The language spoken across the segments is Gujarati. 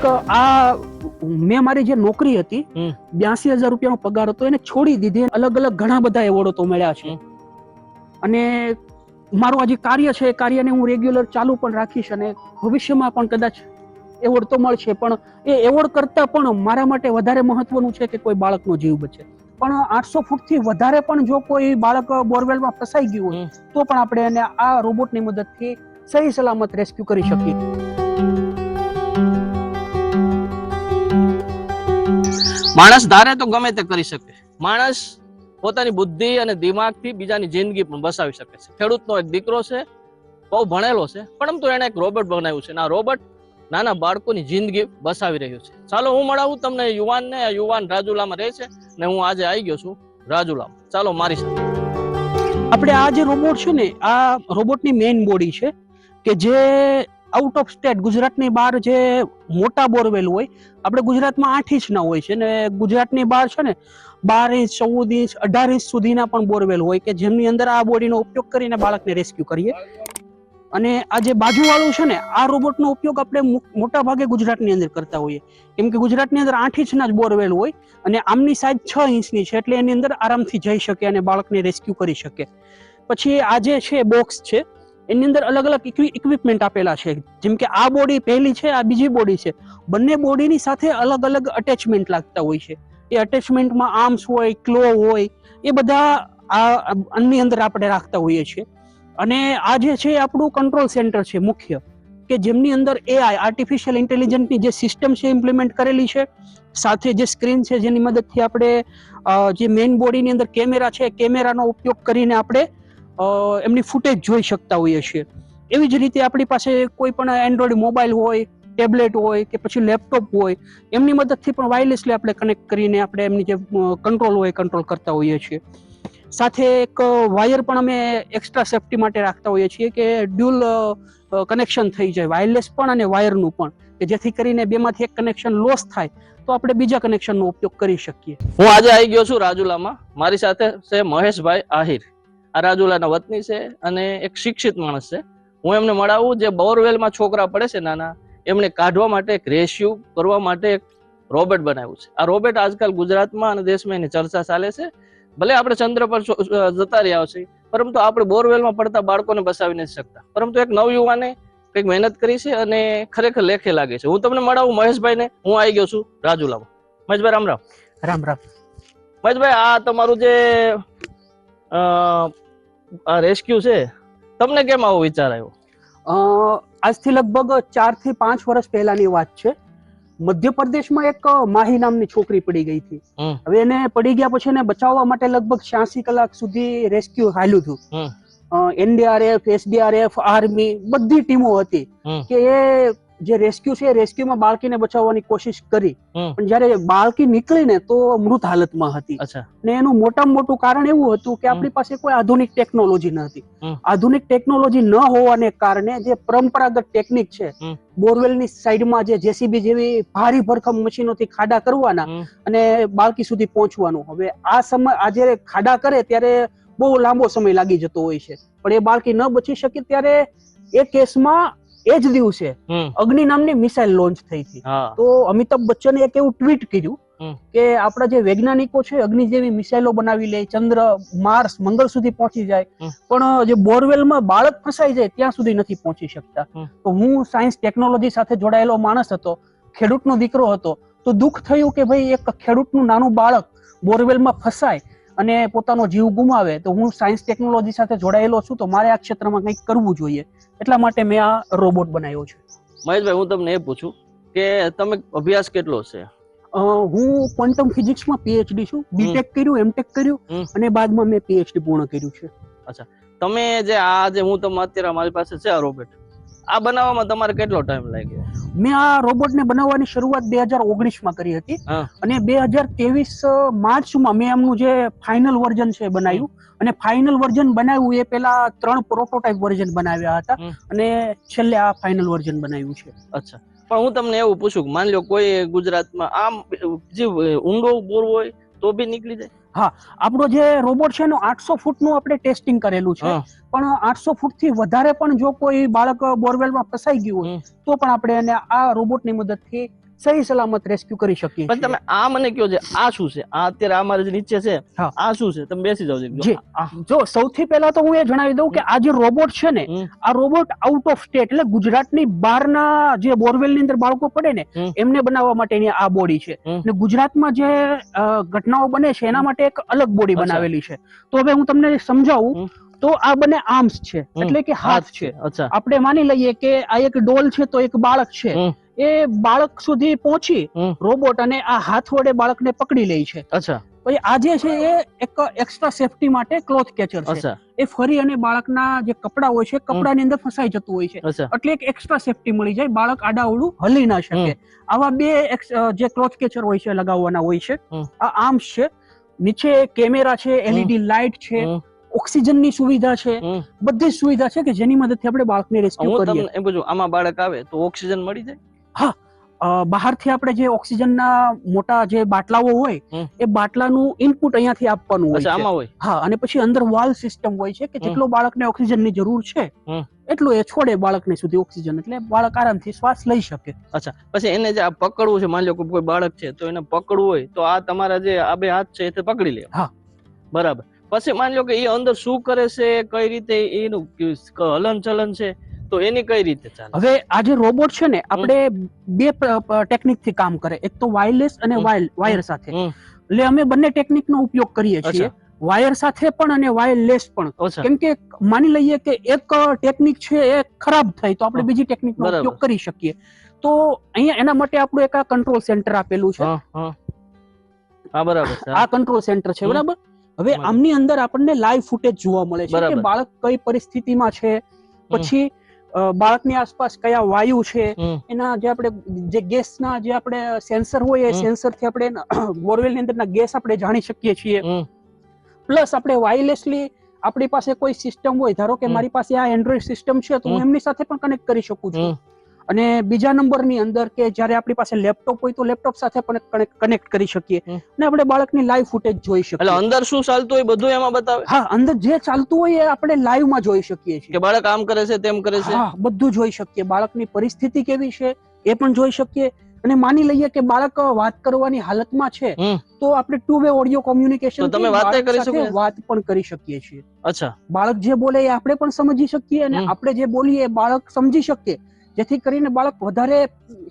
એક આ મેં મારી જે નોકરી હતી બ્યાસી હજાર રૂપિયાનો પગાર હતો એને છોડી દીધી અલગ અલગ ઘણા બધા એવોર્ડો તો મળ્યા છે. અને મારું આ જે કાર્ય છે એ કાર્યને હું રેગ્યુલર ચાલુ પણ રાખીશ અને ભવિષ્યમાં પણ કદાચ એવોર્ડ તો મળશે પણ એ એવોર્ડ કરતા પણ મારા માટે વધારે મહત્વનું છે કે કોઈ બાળકનો જીવ બચે. પણ આઠસો ફૂટથી વધારે પણ જો કોઈ બાળક બોરવેલમાં ફસાઈ ગયું હોય તો પણ આપણે એને આ રોબોટની મદદથી સહી સલામત રેસ્ક્યુ કરી શકીએ. માણસ ધારે તો ગમે તે કરી શકે. માણસ પોતાની બુદ્ધિ અને દિમાગથી બીજાની જિંદગી પણ બસાવી શકે છે. ખેડૂતનો એક દીકરો છે, બહુ ભણેલો છે પરંતુ એણે એક રોબોટ બનાવ્યું છે આ રોબોટ નાના બાળકોની જિંદગી બસાવી રહ્યું છે. ચાલો હું મળાવું તમને યુવાનને, આ યુવાન રાજુલામાં રહે છે ને હું આજે આવી ગયો છું રાજુલામાં. ચાલો મારી સાથે. આપણે આ જે રોબોટ છે ને, આ રોબોટની મેઇન બોડી છે કે જે આઉટ ઓફ સ્ટેટ ગુજરાતની બહાર જે મોટા બોરવેલ હોય, આપણે ગુજરાતમાં આઠ ઇંચના હોય છે ને ગુજરાતની બહાર છે ને બાર ઇંચ, ચૌદ ઇંચ, અઢાર ઇંચ સુધીના પણ બોરવેલ હોય કે જેમની અંદર આ બોડીનો ઉપયોગ કરીને બાળકને રેસ્ક્યુ કરીએ. અને આ જે બાજુવાળું છે ને, આ રોબોટનો ઉપયોગ આપણે મોટા ભાગે ગુજરાતની અંદર કરતા હોઈએ. કેમ કે ગુજરાતની અંદર આઠ ઇંચના જ બોરવેલ હોય અને આમની સાઈઝ છ ઇંચની છે એટલે એની અંદર આરામથી જઈ શકે અને બાળકને રેસ્ક્યુ કરી શકે. પછી આ જે છે બોક્સ છે એની અંદર અલગ અલગ ઇક્વિપમેન્ટ આપેલા છે. જેમ કે આ બોડી પહેલી છે, આ બીજી બોડી છે. બંને બોડીની સાથે અલગ અલગ અટેચમેન્ટ લાગતા હોય છે. એ અટેચમેન્ટમાં આર્મ્સ હોય ક્લો હોય, એ બધા આ આની અંદર આપણે રાખતા હોઈએ છીએ. અને આ જે છે આપણું કંટ્રોલ સેન્ટર છે, મુખ્ય. કે જેમની અંદર એઆઈ આર્ટિફિશિયલ ઇન્ટેલિજન્સની જે સિસ્ટમ છે ઇમ્પ્લિમેન્ટ કરેલી છે. સાથે જે સ્ક્રીન છે, જેની મદદથી આપણે જે મેઇન બોડીની અંદર કેમેરા છે કેમેરાનો ઉપયોગ કરીને આપણે એમની ફૂટેજ જોઈ શકતા હોઈએ છીએ. એવી જ રીતે આપણી પાસે કોઈ પણ એન્ડ્રોઈડ મોબાઈલ હોય ટેબ્લેટ હોય કે પછી લેપટોપ હોય, એમની મદદથી પણ વાયરલેસલી આપણે કનેક્ટ કરીને આપણે એમની જે કંટ્રોલ હોય કંટ્રોલ કરતા હોઈએ છીએ. સાથે એક વાયર પણ અમે એક્સ્ટ્રા સેફટી માટે રાખતા હોઈએ છીએ કે ડ્યુલ કનેક્શન થઈ જાય વાયરલેસ પણ અને વાયરનું પણ, કે જેથી કરીને બેમાંથી એક કનેક્શન લોસ થાય, તો આપણે બીજા કનેક્શનનો ઉપયોગ કરી શકીએ. હું આજે આવી ગયો છું રાજુલામાં. મારી સાથે છે મહેશભાઈ આહિર. આ રાજુલાના વતની છે અને એક શિક્ષિત માણસ છે. હું એમને મળાવું જે બોરવેલમાં છોકરા પડે છે નાના એમને કાઢવા માટે એક રેશિયુ કરવા માટે એક રોબોટ બનાવ્યું છે. આ રોબોટ આજકાલ ગુજરાતમાં અને દેશમાં એની ચર્ચા ચાલે છે. ભલે આપણે ચંદ્ર પર જતા રહ્યા છીએ પરંતુ આપણે બોરવેલમાં પડતા બાળકોને બસાવી નથી શકતા. પરંતુ એક નવયુવાને કંઈક મહેનત કરી છે અને ખરેખર લેખે લાગે છે. હું તમને મળાવું મહેશભાઈને. હું આવી ગયો છું રાજુલામાં. મહેશભાઈ રામ રામ. રામ રામ. મહેશભાઈ આ તમારું જે આ રેસ્ક્યુ છે. તમને કેમ આવો વિચાર આવ્યો? અ, આજથી લગભગ ચારથી પાંચ વર્ષ પહેલાની વાત છે. મધ્યપ્રદેશમાં એક માહી નામની છોકરી પડી ગઈ હતી. હવે એને પડી ગયા પછી એને બચાવવા માટે લગભગ છ્યાસી કલાક સુધી રેસ્ક્યુ હાલ્યું હતું. એનડીઆરએફ એસડીઆરએફ આર્મી બધી ટીમો હતી કે એ જે રેસ્ક્યુ છે રેસ્ક્યુમાં બાળકીને બચાવવાની કોશિશ કરી. પણ જયારે બાળકી નીકળી ને તો મૃત હાલતમાં હતી. ને એનું મોટામાં મોટું કારણ એવું હતું કે આપણી પાસે કોઈ આધુનિક ટેકનોલોજી ન હતી. આધુનિક ટેકનોલોજી ન હોવાને કારણે જે પરંપરાગત ટેકનિક છે. બોરવેલની સાઈડમાં જે જેસીબી જેવી ભારી ભરખમ મશીનોથી ખાડા કરવાના અને બાળકી સુધી પહોંચવાનું. હવે આ સમય આ જયારે ખાડા કરે ત્યારે બહુ લાંબો સમય લાગી જતો હોય છે. પણ એ બાળકી ન બચી શકે ત્યારે એ કેસમાં એ જ દિવસે અગ્નિ નામની મિસાઇલ લોન્ચ થઈ હતી. તો અમિતાભ બચ્ચને એક એવું ટ્વીટ કર્યું કે આપણા જે વૈજ્ઞાનિકો છે અગ્નિ જેવી મિસાઇલો બનાવી લે ચંદ્ર માર્સ મંગળ સુધી પહોંચી જાય. પણ જે બોરવેલમાં બાળક ફસાઈ જાય ત્યાં સુધી નથી પહોંચી શકતા. તો હું સાયન્સ ટેકનોલોજી સાથે જોડાયેલો માણસ હતો ખેડૂતનો દીકરો હતો તો દુઃખ થયું કે ભાઈ એક ખેડૂતનું નાનું બાળક બોરવેલમાં ફસાય અને પોતાનો જીવ ગુમાવે તો હું સાયન્સ ટેકનોલોજી સાથે જોડાયેલો છું તો મારે આ ક્ષેત્રમાં કંઈક કરવું જોઈએ. એટલા માટે મેં આ રોબોટ બનાવ્યો છે. મહેશભાઈ હું તમને એ પૂછું કે તમે અભ્યાસ કેટલો છે? હું ક્વોન્ટમ ફિઝિક્સમાં પીએચડી છું. બીટેક કર્યું એમટેક. કર્યું અને બાદમાં મેં પીએચડી પૂર્ણ કર્યું છે. અચ્છા. તમે જે આ જે હું તમને અત્યારે મારી પાસે છે આ રોબોટ આ બનાવવામાં તમારે કેટલો ટાઈમ લાગ્યો? મેં આ રોબોટને બનાવવાની શરૂઆત બે હજાર ઓગણીસમાં કરી હતી. અને બે હજાર ત્રેવીસ માર્ચમાં મેં એમનું જે ફાઇનલ વર્ઝન છે બનાવ્યું. અને ફાઇનલ વર્ઝન બનાવ્યું એ પેલા ત્રણ પ્રોટોટાઇપ વર્ઝન બનાવ્યા હતા. અને છેલ્લે આ ફાઇનલ વર્ઝન બનાવ્યું છે. અચ્છા. પણ હું તમને એવું પૂછું કે માની લો કોઈ ગુજરાતમાં આમ જે ઊંડો બોર હોય તો બી નીકળી જાય? આપણો જે રોબોટ છે એનું આઠસો ફૂટનું આપણે ટેસ્ટિંગ કરેલું છે. પણ આઠસો ફૂટથી વધારે પણ જો કોઈ બાળક બોરવેલમાં ફસાઈ ગયું હોય તો પણ આપણે એને આ રોબોટની મદદથી સહી સલામત રેસ્ક્યુ કરી શકીએ પણ તમે આ મને કયો છે આ શું છે? આ અત્યારે આ મારે જે નીચે છે આ શું છે? તમે બેસી જાઓ જી. જો સૌથી પહેલા તો હું એ જણાવી દઉં કે આ જે રોબોટ છે ને આ રોબોટ આઉટ ઓફ સ્ટેટ એટલે ગુજરાતની બહારના જે બોરવેલની અંદર બાળકો પડે ને એમને બનાવવા માટેની આ બોડી છે. અને ગુજરાતમાં જે ઘટનાઓ બને છે એના માટે એક અલગ બોડી બનાવેલી છે. તો હવે હું તમને સમજાવું તો આ બંને આર્મ્સ છે એટલે કે હાથ છે. અચ્છા. આપણે માની લઈએ કે આ એક ડોલ છે તો એક બાળક છે. એ બાળક સુધી પહોંચી રોબોટ અને આ હાથ વડે બાળકને પકડી લે છે. અચ્છા. પછી આ જે છે એ એક એક્સ્ટ્રા સેફટી માટે ક્લોથ કેચર છે. એ ફરી અને બાળકના જે કપડા હોય છે કપડાની અંદર ફસાઈ જતું હોય છે. એટલે એક એક્સ્ટ્રા સેફટી મળી જાય બાળક આડાઅવળું હલી ના શકે. આવા બે જે ક્લોથ કેચર હોય છે લગાવવાના હોય છે આ આર્મ્સ છે નીચે કેમેરા છે એલઈડી લાઇટ છે. ઓક્સિજનની સુવિધા છે બધી સુવિધા છે કે જેની મદદથી આપણે બાળકને રેસ્ક્યુ કરીએ. એમ પૂછું આમાં બાળક આવે તો ઓક્સિજન મળી જાય? અ, બહારથી આપણે જે ઓક્સિજનના મોટા જે બાટલાઓ હોય એ બાટલાનું ઇનપુટ અહીંયાથી આપવાનું હોય છે. આમાં હોય? હા અને પછી અંદર વાલ સિસ્ટમ હોય છે કે જેટલો બાળકને ઓક્સિજનની જરૂર છે એટલું એ છોડે બાળકને સુધી ઓક્સિજન એટલે બાળક આરામથી શ્વાસ લઈ શકે. અચ્છા પછી એને જે પકડવું છે માની લો કોઈ બાળક છે તો એને પકડવું હોય તો આ તમારા જે આ બે હાથ છે એ પકડી લે. હા. બરાબર. પછી માની લો કે એ અંદર શું કરે છે કઈ રીતે એનું હલન ચલન છે? તો એની કઈ રીતે ચાલે? હવે આ જે રોબોટ છે ને આપણે બે ટેકનિકથી કામ કરે. એક તો વાયરલેસ અને. વાયર સાથે. એટલે અમે બંને ટેકનિક નો ઉપયોગ કરીએ છીએ. વાયર સાથે પણ અને વાયરલેસ પણ. કેમ કે માની લઈએ કે એક ટેકનિક છે એ ખરાબ થાય તો આપણે બીજી ટેકનિક નો ઉપયોગ કરી શકીએ. તો અહીંયા એના માટે આપણું એક આ કંટ્રોલ સેન્ટર આપેલું છે. હા બરાબર આ કંટ્રોલ સેન્ટર છે બરાબર? હવે આમની અંદર આપણને લાઈવ ફૂટેજ જોવા મળે છે કે બાળક કઈ પરિસ્થિતિમાં છે. પછી બાળકની આસપાસ કયા વાયુ છે એના જે આપણે જે ગેસના જે આપણે સેન્સર હોય એ સેન્સરથી આપણે બોરવેલની અંદરના ગેસ આપણે જાણી શકીએ છીએ. પ્લસ આપણે વાયરલેસલી આપણી પાસે કોઈ સિસ્ટમ હોય ધારો કે મારી પાસે આ એન્ડ્રોઈડ સિસ્ટમ છે તો હું એમની સાથે પણ કનેક્ટ કરી શકું છું. અને બીજા નંબરની અંદર કે જ્યારે આપણી પાસે લેપટોપ હોય તો લેપટોપ સાથે પણ કનેક્ટ કરી શકીએ. અને આપણે બાળકની લાઈવ ફૂટેજ જોઈ એટલે શકીએ અંદર શું ચાલતું હોય બધું એમાં બતાવે? હા અંદર જે ચાલતું હોય એ આપણે લાઈવમાં જોઈ શકીએ છીએ. કે બાળક આમ કરે છે તેમ કરે છે? હા બધું જોઈ શકીએ. બાળકની પરિસ્થિતિ કેવી છે એ પણ જોઈ શકીએ. અને માની લઈએ કે બાળક વાત કરવાની હાલતમાં છે તો આપણે ટુ વે ઓડિયો કોમ્યુનિકેશન તમે વાત કરી શકો વાત પણ કરી શકીએ છીએ. અચ્છા. બાળક જે બોલે એ આપણે પણ સમજી શકીએ અને આપણે જે બોલીએ બાળક સમજી શકીએ. જેથી કરીને બાળક વધારે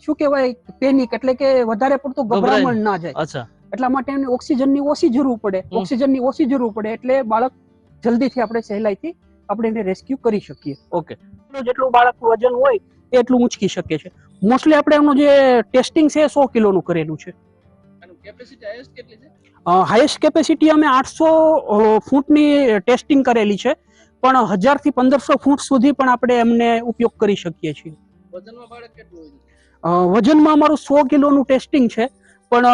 શું કહેવાય પેનિક એટલે કે વધારે પડતું ગભરામણ ના જાય. અચ્છા. એટલા માટે એને ઓક્સિજનની ઓછી જરૂર પડે. ઓક્સિજનની ઓછી જરૂર પડે એટલે બાળક જલ્દીથી આપણે સહેલાઈથી આપણે એને રેસ્ક્યુ કરી શકીએ. ઓકે જેટલું બાળકનું વજન હોય એટલું ઊંચકી શકે છે. મોસ્ટલી આપણે એમનું જે ટેસ્ટિંગ છે સો કિલોનું કરેલું છે. હાઈએસ્ટ કેપેસિટી અમે આઠસો ફૂટની ટેસ્ટિંગ કરેલી છે. પણ હજારથી પંદરસો ફૂટ સુધી પણ આપણે એમને ઉપયોગ કરી શકીએ છીએ. અ, વજનમાં અમારું સો કિલોનું ટેસ્ટિંગ છે. પણ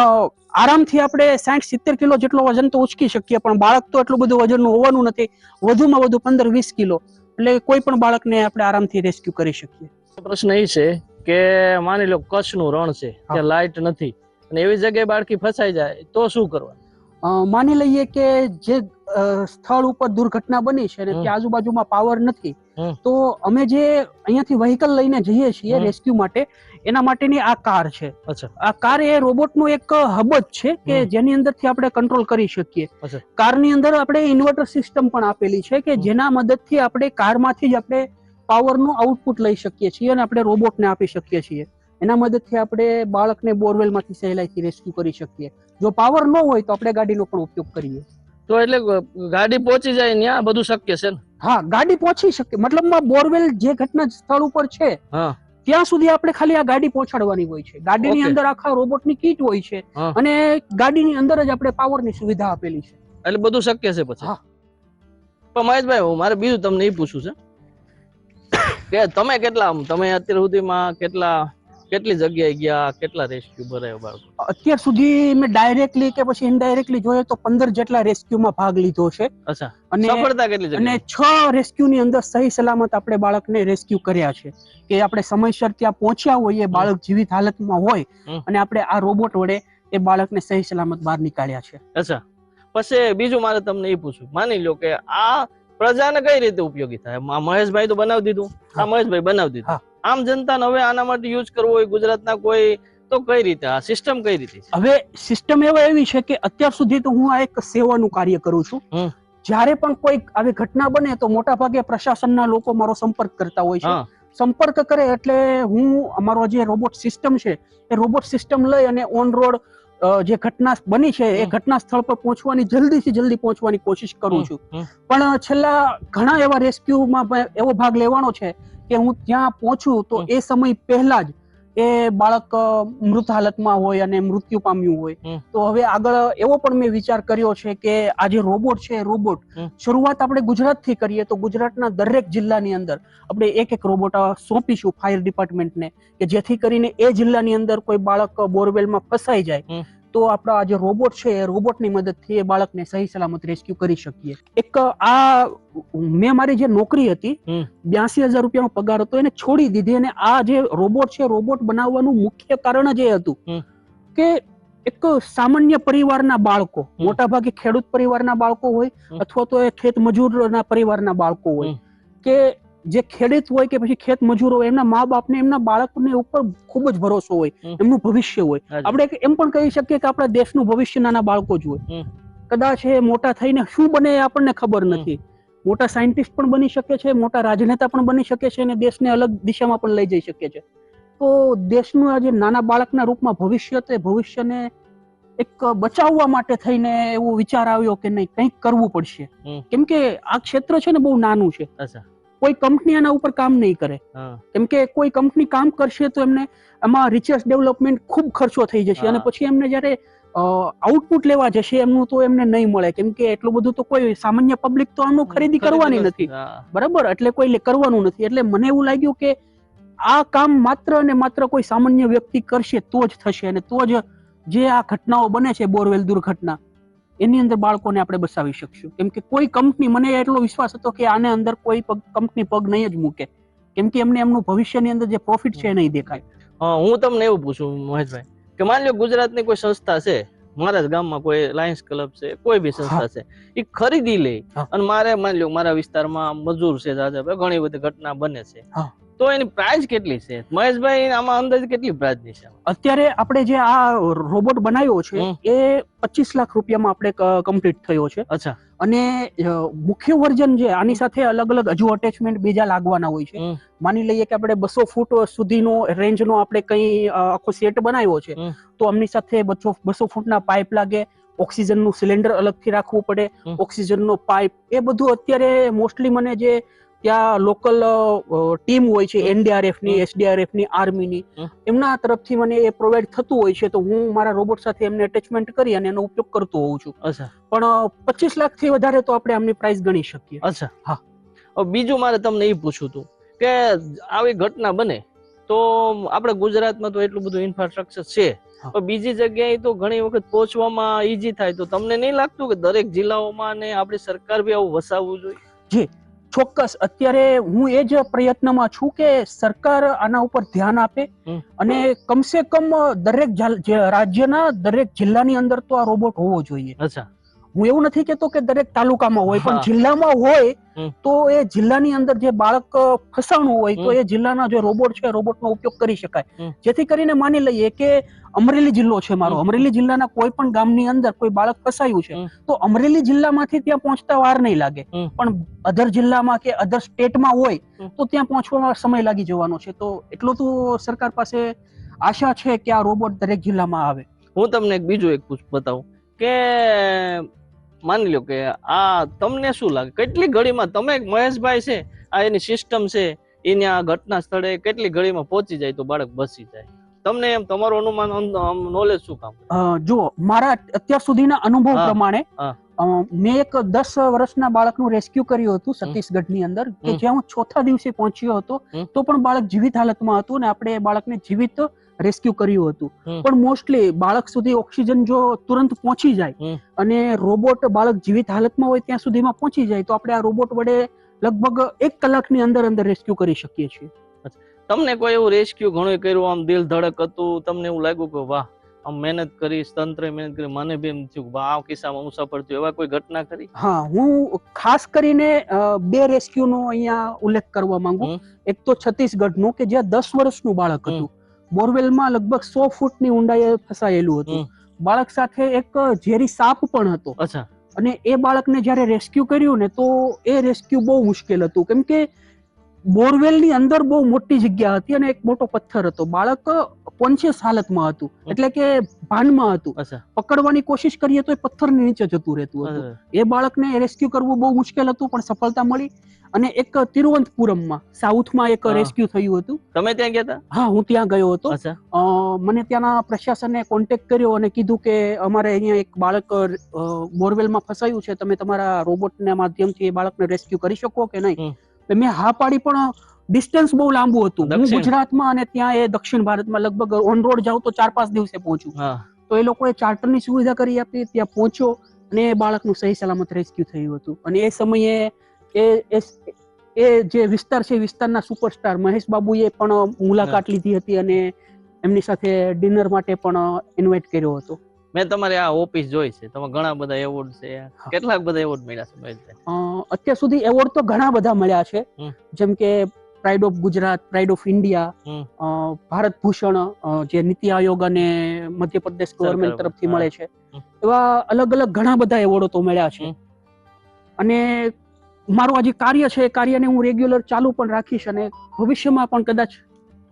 આરામથી આપણે સાઠ સિત્તેર કિલો જેટલો વજન તો ઉચકી શકીએ પણ બાળક તો એટલું બધું વજનનું હોવાનું નથી. વધુમાં વધુ પંદર વીસ કિલો. એટલે કોઈ પણ બાળકને આપણે આરામથી રેસ્ક્યુ કરી શકીએ. પ્રશ્ન એ છે કે માની લો કચ્છનું રણ છે કે લાઇટ નથી. અને એવી જગ્યાએ બાળકી ફસાઈ જાય તો શું કરવાનું? માની લઈએ કે જે સ્થળ ઉપર દુર્ઘટના બની છે અને ત્યાં આજુબાજુમાં પાવર નથી તો અમે જે અહીંયાથી વ્હીકલ લઈને જઈએ છીએ રેસ્ક્યુ માટે એના માટેની આ કાર છે. આ કાર એ રોબોટનું એક હબ જ છે કે. જેની અંદરથી આપણે કંટ્રોલ કરી શકીએ. કાર કારની અંદર આપણે ઇન્વર્ટર સિસ્ટમ પણ આપેલી છે કે જેના મદદથી આપણે કારમાંથી જ આપણે પાવરનું આઉટપુટ લઈ શકીએ છીએ અને આપણે રોબોટને આપી શકીએ છીએ. એના મદદથી આપણે બાળકને બોરવેલમાંથી સહેલાઈથી રેસ્ક્યુ કરી શકીએ. જો પાવર ન હોય તો આપણે ગાડીનો પણ ઉપયોગ કરીએ. તો એટલે ગાડી પહોંચી જાય ત્યાં બધું શક્ય છે ને? હા ગાડી પહોંચી શકે. મતલબમાં બોરવેલ જે ઘટના સ્થળ ઉપર છે ત્યાં સુધી આપણે ખાલી આ ગાડી પહોંચાડવાની હોય છે. ગાડીની. અંદર આખા રોબોટની કીટ હોય છે અને ગાડીની અંદર જ આપણે પાવરની સુવિધા આપેલી છે. એટલે બધું શક્ય છે પછી? હા. પણ મહેશભાઈ મારે બીજું તમને એ પૂછવું છે કે તમે કેટલા તમે અત્યાર સુધીમાં કેટલા કેટલી જગ્યાએ ગયા? કેટલા રેસ્ક્યુ ભરાયો બાળકો? અત્યાર સુધી મેં ડાયરેક્ટલી કે પછી ઇનડાયરેક્ટલી જોઈએ તો પંદર જેટલા રેસ્ક્યુમાં ભાગ લીધો છે. અચ્છા. અને સફળતા કેટલી અને છ રેસ્ક્યુ ની અંદર સહી સલામત આપણે બાળકને રેસ્ક્યુ કર્યા છે. કે આપણે સમયસર ત્યાં પહોંચ્યા હોઈએ બાળક જીવિત હાલતમાં હોય અને આપણે આ રોબોટ વડે એ બાળકને સહી સલામત બહાર નીકાળ્યા છે. અચ્છા. પછી બીજું મારે તમને એ પૂછું માની લો કે આ પ્રજાને કઈ રીતે ઉપયોગી થાય? મહેશભાઈ તો બનાવી દીધું. આ મહેશભાઈ બનાવી દીધું. હા. આમ જનતાને હવે આના માટે યુઝ કરવો હોય ગુજરાતના કોઈ તો કઈ રીતે? આ સિસ્ટમ કઈ રીતે હવે સિસ્ટમ એવો એવી છે કે અત્યાર સુધી તો હું આ એક સેવાનું કાર્ય કરું છું. જ્યારે પણ કોઈ આવી ઘટના બને તો મોટા ભાગે પ્રશાસનના લોકો મારો સંપર્ક કરતા હોય છે. સંપર્ક કરે એટલે હું અમારો જે રોબોટ સિસ્ટમ છે એ રોબોટ સિસ્ટમ લઈ અને ઓન રોડ જે ઘટના બની છે એ ઘટના સ્થળ પર પહોંચવાની જલ્દીથી જલ્દી પહોંચવાની કોશિશ કરું છું. પણ છેલ્લા ઘણા એવા રેસ્ક્યુમાં એવો ભાગ લેવાનો છે કે હું ત્યાં પહોંચું તો એ સમય પહેલા જ એ બાળક મૃત હાલતમાં હોય અને મૃત્યુ પામ્યું હોય. તો હવે આગળ એવો પણ મેં વિચાર કર્યો છે કે આ જે રોબોટ છે રોબોટ શરૂઆત આપણે ગુજરાતથી કરીએ તો ગુજરાતના દરેક જિલ્લાની અંદર આપણે એક એક રોબોટ સોંપીશું ફાયર ડિપાર્ટમેન્ટને કે જેથી કરીને એ જિલ્લાની અંદર કોઈ બાળક બોરવેલમાં ફસાઈ જાય. તો આપણા જે રોબોટ છે એ રોબોટની મદદથી એ બાળકને સહી સલામત રેસ્ક્યુ કરી શકીએ. એક આ મેં મારી જે નોકરી હતી બ્યાસી હજાર રૂપિયાનો પગાર હતો એને છોડી દીધી. અને આ જે રોબોટ છે રોબોટ બનાવવાનું મુખ્ય કારણ જ એ હતું કે એક સામાન્ય પરિવારના બાળકો મોટા મોટાભાગે ખેડૂત પરિવારના બાળકો હોય અથવા તો એ ખેત મજૂરના પરિવારના બાળકો હોય કે જે ખેડૂત હોય કે પછી ખેત મજૂર હોય એમના મા બાપને એમના બાળકને ઉપર ખૂબ જ ભરોસો હોય એમનું ભવિષ્ય હોય. આપણે એમ પણ કહી શકીએ કે આપણા દેશનું ભવિષ્ય નાના બાળકો જ હોય. કદાચ એ મોટા થઈને શું બને એ આપણને ખબર નથી. મોટા સાયન્ટિસ્ટ પણ બની શકે છે મોટા રાજનેતા પણ બની શકે છે અને દેશને અલગ દિશામાં પણ લઈ જઈ શકે છે. તો દેશનું આ જે નાના બાળકના રૂપમાં ભવિષ્ય તે ભવિષ્યને એક બચાવવા માટે થઈને એવો વિચાર આવ્યો કે નહીં કંઈક કરવું પડશે. કેમ કે આ ક્ષેત્ર છે ને બહુ નાનું છે. અચ્છા. કોઈ કંપની આના ઉપર કામ નહીં કરે. કેમ કે કોઈ કંપની કામ કરશે તો એમને એમાં રિસર્ચ ડેવલપમેન્ટ ખૂબ ખર્ચો થઈ જશે અને પછી એમને જ્યારે આઉટપુટ લેવા જશે એમનું તો એમને નહીં મળે. કેમ કે એટલું બધું તો કોઈ સામાન્ય પબ્લિક તો આનું ખરીદી કરવાની નથી. બરાબર? એટલે કોઈ કરવાનું નથી. એટલે મને એવું લાગ્યું કે આ કામ માત્ર અને માત્ર કોઈ સામાન્ય વ્યક્તિ કરશે તો જ થશે અને તો જ જે આ ઘટનાઓ બને છે બોરવેલ દુર્ઘટના એની અંદર બાળકોને આપણે બસાવી શકશું. કેમ કે કોઈ કંપની મને એટલો વિશ્વાસ હતો કે આને અંદર કોઈ કંપની પગ નહીં જ મૂકે. કેમ કે એમને એમનું ભવિષ્યની અંદર જે પ્રોફિટ છે એ નહીં દેખાય. હા તમને એવું પૂછું મહેશભાઈ કે માની લો ગુજરાતની કોઈ સંસ્થા છે મારા જ ગામમાં કોઈ લાયન્સ ક્લબ છે કોઈ બી સંસ્થા છે એ ખરીદી લે અને મારે માની લો મારા વિસ્તારમાં મજૂર છે ઘણી બધી ઘટના બને છે. તો એની પ્રાઇસ કેટલી છે? મહેશભાઈ આમાં અંદાજ કેટલી પ્રાઇસની છે? અત્યારે આપણે જે આ રોબોટ બનાવ્યો છે એ પચીસ લાખ રૂપિયામાં આપણે કમ્પ્લીટ થયો છે. અચ્છા. અને મુખ્ય વર્જન જે આની સાથે અલગ અલગ હજુ અટેચમેન્ટ બીજા લાગવાના હોય છે. માની લઈએ કે આપણે બસો ફૂટ સુધીનો રેન્જનો આપણે કઈ આખો સેટ બનાવ્યો છે તો આમની સાથે બસો બસો ફૂટના પાઇપ લાગે ઓક્સિજનનું સિલિન્ડર અલગથી રાખવું પડે ઓક્સિજનનો પાઇપ એ બધું અત્યારે મોસ્ટલી મને જે ત્યાં લોકલ ટીમ હોય છે. એનડીઆરએફની એસડીઆરએફની આર્મી ની. એમના તરફથી મને એ પ્રોવાઈડ થતું હોય છે તો હું મારા રોબોટ સાથે એમને અટેચમેન્ટ કરી અને એનો ઉપયોગ કરતો હોઉં છું. અચ્છા. પણ પચીસ લાખથી વધારે તો આપણે આમની પ્રાઇસ ગણી શકીએ. અચ્છા. હા. બીજું મારે તમને એ પૂછવું હતું કે આવી ઘટના બને તો આપણે ગુજરાતમાં તો એટલું બધું ઇન્ફ્રાસ્ટ્રક્ચર છે બીજી જગ્યાએ તો ઘણી વખત પહોંચવામાં ઈઝી થાય તો તમને નહીં લાગતું કે દરેક જિલ્લાઓમાં ને આપણી સરકાર બી આવું વસાવવું જોઈએ? ચોક્કસ. અત્યારે હું એ જ પ્રયત્નમાં છું કે સરકાર આના ઉપર ધ્યાન આપે. અને કમસે કમ દરેક રાજ્યના દરેક જિલ્લાની અંદર તો આ રોબોટ હોવો જોઈએ. અચ્છા. હું એવું નથી કેતો કે દરેક તાલુકામાં હોય પણ જિલ્લામાં હોય તો એ જિલ્લાની અંદર જે બાળક ફસાણું હોય તો એ જિલ્લાના જે રોબોટ છે રોબોટનો ઉપયોગ કરી શકાય. જેથી કરીને માની લઈએ કે અમરેલી જિલ્લો છે મારો. અમરેલી જિલ્લાના કોઈ પણ ગામની અંદર કોઈ બાળક ફસાયું છે તો અમરેલી જિલ્લામાંથી ત્યાં પહોંચતા વાર નહીં લાગે. પણ અધર જિલ્લામાં કે અધર સ્ટેટમાં હોય તો ત્યાં પહોંચવામાં સમય લાગી જવાનો છે. તો એટલું તો સરકાર પાસે આશા છે કે આ રોબોટ દરેક જિલ્લામાં આવે. હું તમને એક બીજું એક પૂછ બતાવું કે માની લો કે આ તમને શું લાગે? કેટલી ઘડીમાં તમે મહેશભાઈ છે આ એની સિસ્ટમ છે એની આ ઘટના સ્થળે કેટલી ઘડીમાં પહોંચી જાય તો બાળક બસી જાય? તમને એમ તમારું અનુમાન નોલેજ શું કામ જો મારા અત્યાર સુધીના અનુભવ પ્રમાણે મેં એક દસ વર્ષના બાળકનું રેસ્ક્યુ કર્યું હતું છત્તીસગઢની અંદર કે જ્યાં હું ચોથા દિવસે પહોંચ્યો હતો તો પણ બાળક જીવિત હાલતમાં હતું અને આપણે બાળકને જીવિત રેસ્ક્યુ કર્યું હતું. પણ મોસ્ટલી બાળક સુધી ઓક્સિજન જો તુરંત પહોંચી જાય અને રોબોટ બાળક જીવિત હાલતમાં હોય ત્યાં સુધીમાં પહોંચી જાય તો આપણે આ રોબોટ વડે લગભગ એક કલાકની અંદર અંદર રેસ્ક્યુ કરી શકીએ છીએ. તમને કોઈ એવું રેસ્ક્યુ ઘણું કર્યું? આમ દિલ ધડક હતું તમને એવું લાગ્યું કે વાહ આમ મહેનત કરી તંત્ર મહેનત કરી મને બી એમ થયું કે વાહ, આ કિસ્સામાં હું સફળ થયો. એવા કોઈ ઘટના કરી હા હું ખાસ કરીને બે રેસ્ક્યુ નો અહીંયા ઉલ્લેખ કરવા માંગુ. એક તો છત્તીસગઢનું કે જ્યાં દસ વર્ષનું બાળક હતું. બોરવેલમાં લગભગ સો ફૂટની ઊંડાઈએ ફસાયેલું હતું. બાળક સાથે એક ઝેરી સાપ પણ હતો. અને એ બાળકને જ્યારે રેસ્ક્યુ કર્યું ને તો એ રેસ્ક્યુ બહુ મુશ્કેલ હતું. કેમ કે બોરવેલની અંદર બહુ મોટી જગ્યા હતી અને એક મોટો પથ્થર હતો. બાળક કોન્શિયસ હાલતમાં હતું. એટલે કે ભાનમાં હતું. પકડવાની કોશિશ કરીએ તો એ પથ્થરની નીચે જતું રહેતું હતું. એ બાળકને રેસ્ક્યુ કરવું બહુ મુશ્કેલ હતું પણ સફળતા મળી. અને એક તિરુવંતપુરમમાં સાઉથમાં એક રેસ્ક્યુ થયું હતું. તમે ત્યાં ગયા હતા? હા હું ત્યાં ગયો હતો. મને ત્યાંના પ્રશાસને કોન્ટેક્ટ કર્યો અને કીધું કે અમારે અહીંયા એક બાળક બોરવેલમાં ફસાયું છે. તમે તમારા રોબોટના માધ્યમથી એ બાળકને રેસ્ક્યુ કરી શકો કે નહીં? મેં હા પાડી પણ ડિસ્ટન્સ બહુ લાંબુ હતું. હું ગુજરાતમાં અને ત્યાં એ દક્ષિણ ભારતમાં લગભગ ઓન રોડ જાઉં તો ચાર પાંચ દિવસે પહોંચું. તો એ લોકોએ ચાર્ટરની સુવિધા કરી આપી ત્યાં પહોંચ્યો અને એ બાળકનું સહી સલામત રેસ્ક્યુ થયું હતું. અને એ સમયે એ એ- જે વિસ્તાર છે વિસ્તારના સુપરસ્ટાર મહેશ બાબુએ પણ મુલાકાત લીધી હતી અને એમની સાથે ડિનર માટે પણ ઇન્વાઇટ કર્યો હતો. મેં તમારી આ ઓફિસ જોઈ છે. તમે ઘણા બધા એવોર્ડ છે. કેટલાક બધા એવોર્ડ મળ્યા છે? અત્યાર સુધી એવોર્ડ તો ઘણા બધા મળ્યા છે. જેમ કે pride of Gujarat pride of India Bharat Bhushan જે નીતિ આયોગ અને મધ્યપ્રદેશ ગવર્મેન્ટ તરફથી મળે છે. એવા અલગ અલગ ઘણા બધા એવોર્ડો તો મળ્યા છે. અને મારું આ જે કાર્ય છે. એ કાર્યને હું રેગ્યુલર ચાલુ પણ રાખીશ અને ભવિષ્યમાં પણ કદાચ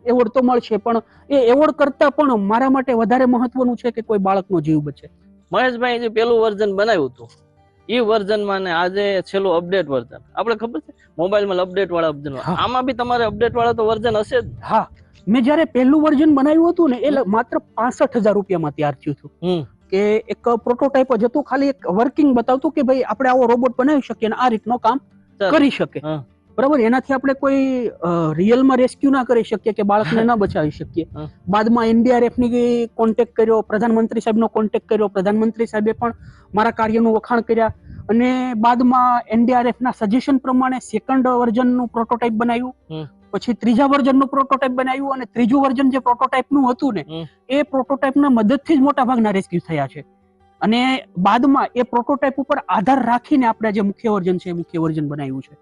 એવોર્ડ તો મળશે પણ એ એવોર્ડ કરતા પણ મારા માટે વધારે મહત્વનું છે કે કોઈ બાળકનો જીવ બચે. મહેશભાઈ જે પેલું વર્ઝન બનાવ્યું હતું એ વર્ઝનમાં ને આજે છેલ્લું અપડેટ વર્ઝન. આપણે ખબર છે? મોબાઈલમાં અપડેટ વાળા વર્ઝન આમાં બી તમારે અપડેટ વાળા તો વર્ઝન હશે જ. હા. મેં જ્યારે પહેલું વર્ઝન બનાવ્યું હતું ને એ માત્ર પાસઠ હજાર રૂપિયામાં તૈયાર થયું હતું. કે એક પ્રોટોટાઇપ જ હતું ખાલી એક વર્કિંગ બતાવતું કે ભાઈ આપણે આવો રોબોટ બનાવી શકીએ અને આ રીતનો કામ કરી શકે. બરાબર? એનાથી આપણે કોઈ રિયલમાં રેસ્ક્યુ ના કરી શકીએ કે બાળકને ના બચાવી શકીએ. બાદમાં એનડીઆરએફની કોન્ટેક્ટ કર્યો પ્રધાનમંત્રી સાહેબનો કોન્ટેક્ટ કર્યો. પ્રધાનમંત્રી સાહેબે પણ મારા કાર્યનું વખાણ કર્યા અને બાદમાં એનડીઆરએફના સજેશન પ્રમાણે સેકન્ડ વર્ઝનનું પ્રોટોટાઇપ બનાવ્યું. પછી ત્રીજા વર્ઝનનું પ્રોટોટાઇપ બનાવ્યું અને ત્રીજું વર્ઝન જે પ્રોટોટાઇપનું હતું ને. એ પ્રોટોટાઇપના મદદથી જ મોટા ભાગના રેસ્ક્યુ થયા છે. અને બાદમાં એ પ્રોટોટાઇપ ઉપર આધાર રાખીને આપણે જે મુખ્ય વર્ઝન છે એ મુખ્ય વર્ઝન બનાવ્યું છે.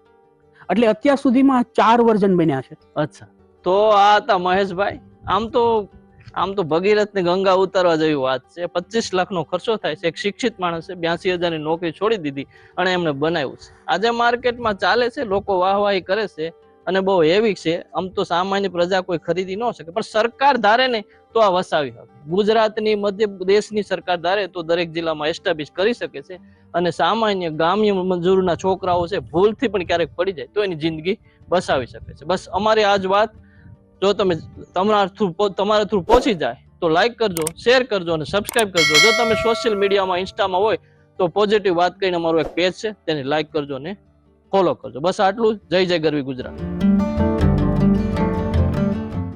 એટલે અત્યાર સુધીમાં ચાર વર્ઝન બન્યા છે. અચ્છા. તો આ હતા મહેશભાઈ. આમ તો આમ તો ભગીરથ ને ગંગા ઉતારવા જેવી વાત છે. પચીસ લાખનો ખર્ચો થાય છે. એક શિક્ષિત માણસ છે બ્યાસી હજારની નોકરી છોડી દીધી અને એમણે બનાવ્યું છે. આજે માર્કેટમાં ચાલે છે, લોકો વાહવાહી કરે છે. અને બહુ હેવી છે. આમ તો સામાન્ય પ્રજા કોઈ ખરીદી ન શકે. પણ સરકાર ધારે ને તો આ વસાવી શકે. ગુજરાતની મધ્ય દેશની સરકાર ધારે તો દરેક જિલ્લામાં એસ્ટાબ્લિશ કરી શકે છે. અને સામાન્ય ગામ્ય મજૂરના છોકરાઓ છે, ભૂલથી પણ ક્યારેક પડી જાય તો એની જિંદગી બસાવી શકે છે. બસ અમારી આજ વાત, જો તમે તમારા થ્રુ તમારા થ્રુ પહોંચી જાય, તો લાઈક કરજો શેર કરજો અને સબસ્ક્રાઇબ કરજો. જો તમે સોશિયલ મીડિયામાં ઇન્સ્ટામાં હોય, તો પોઝિટિવ વાત કરીને અમારું એક પેજ છે, તેને લાઈક કરજો અને ફોલો કરજો બસ આટલું. જય જય ગરવી ગુજરાત